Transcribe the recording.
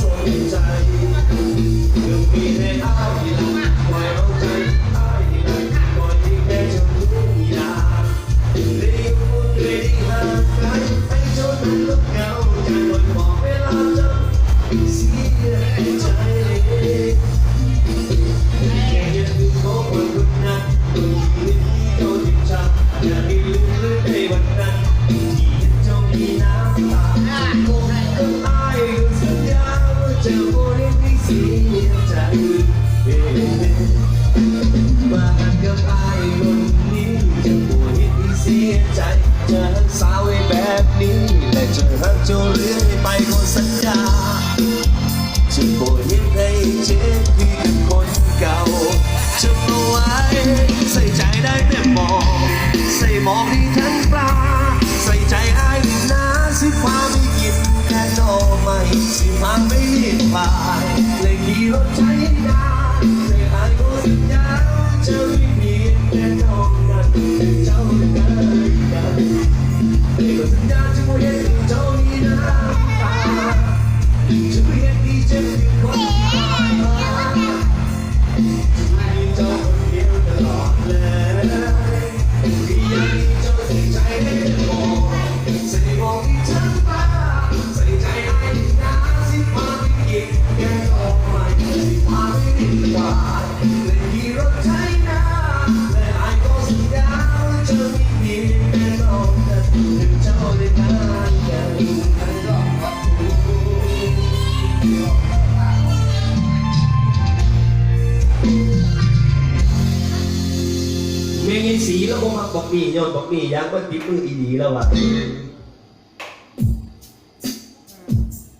สนใจคือมีแต่อ้ายนี่ละปล่อย สาวไว้แบบนี้และจะหักจนเรื่อยไปก็สัญญาจะบ่เห็นให้เจ็บคือกับคนเก่าจะเอาไว้ใส่ใจได้แต่มอง ใส่มองที่ทั้งปลา ใส่ใจอายนะสิฟ้าไม่กินแค่นอไม่สิพาไม่ เห็นผ่านเลยขี่รถใช้ยาเลยอายก็สัญญาจะไม่เพียงแค่นองนั้นเจ้ากันกันเลยก็สัญญาจะไม่เห็นเจ้านี้น้ำตาจะเรียกดีจะเป็นคนตาน เมียสีแล้วก็มาบอกมีย้อนบอกมียังมันติดมือดีๆแล้วว่ะ